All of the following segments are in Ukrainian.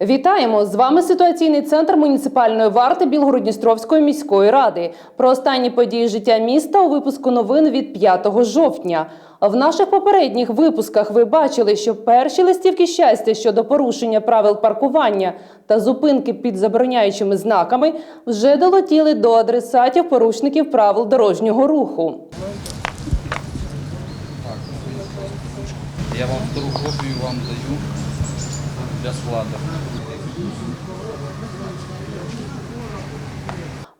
Вітаємо! З вами ситуаційний центр муніципальної варти Білгородністровської міської ради. Про останні події життя міста у випуску новин від 5 жовтня. В наших попередніх випусках ви бачили, що перші листівки щастя щодо порушення правил паркування та зупинки під забороняючими знаками вже долетіли до адресатів порушників правил дорожнього руху. Я вам копию вам даю для склада.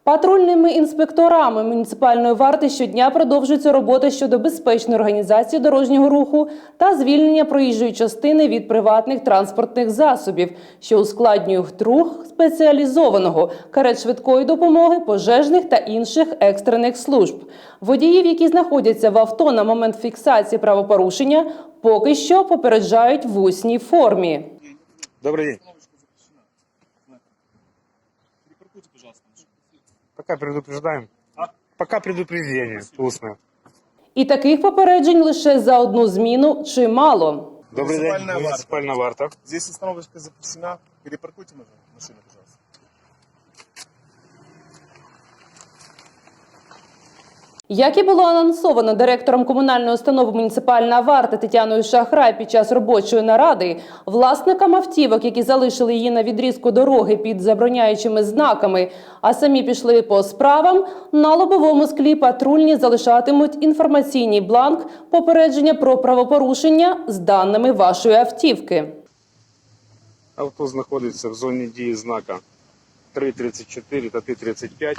Патрульними інспекторами муніципальної варти щодня продовжується робота щодо безпечної організації дорожнього руху та звільнення проїжджої частини від приватних транспортних засобів, що ускладнюють рух спеціалізованого карет швидкої допомоги, пожежних та інших екстрених служб. Водіїв, які знаходяться в авто на момент фіксації правопорушення, поки що попереджають в усній формі. Добрый день. Припаркуйте, пожалуйста, машину. Пока предупреждаем. Пока предупреждение устное. І таких попереджень лише за одну зміну чимало. Добрый день. Муниципальная варта. Муниципальная варта. Здесь остановочка запрещена. Перепаркуйте машину, пожалуйста. Як і було анонсовано директором комунальної установи муніципальна варта Тетяною Шахрай під час робочої наради, власникам автівок, які залишили її на відрізку дороги під забороняючими знаками, а самі пішли по справам, на лобовому склі патрульні залишатимуть інформаційний бланк попередження про правопорушення з даними вашої автівки. Авто знаходиться в зоні дії знака 3.34 та 3.35.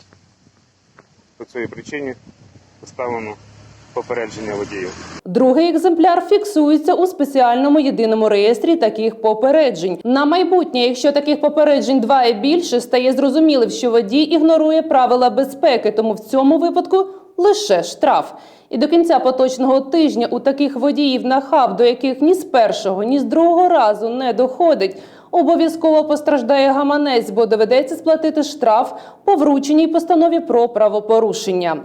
По цій причині поставлено попередження водіїв. Другий екземпляр фіксується у спеціальному єдиному реєстрі таких попереджень. На майбутнє, якщо таких попереджень два і більше, стає зрозумілим, що водій ігнорує правила безпеки, тому в цьому випадку лише штраф. І до кінця поточного тижня у таких водіїв на хаб, до яких ні з першого, ні з другого разу не доходить. Обов'язково постраждає гаманець, бо доведеться сплатити штраф по врученій постанові про правопорушення.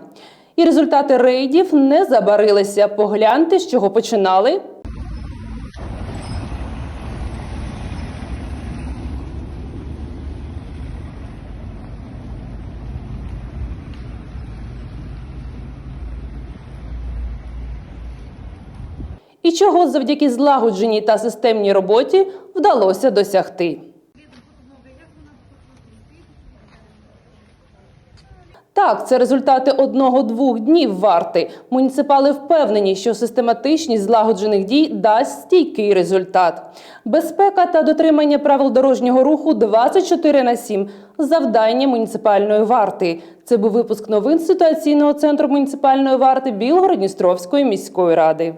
І результати рейдів не забарилися. Погляньте, з чого починали. І чого завдяки злагодженій та системній роботі вдалося досягти. Так, це результати одного-двох днів варти. Муніципали впевнені, що систематичність злагоджених дій дасть стійкий результат. Безпека та дотримання правил дорожнього руху 24 на 7 – завдання муніципальної варти. Це був випуск новин ситуаційного центру муніципальної варти Білгород-Дністровської міської ради.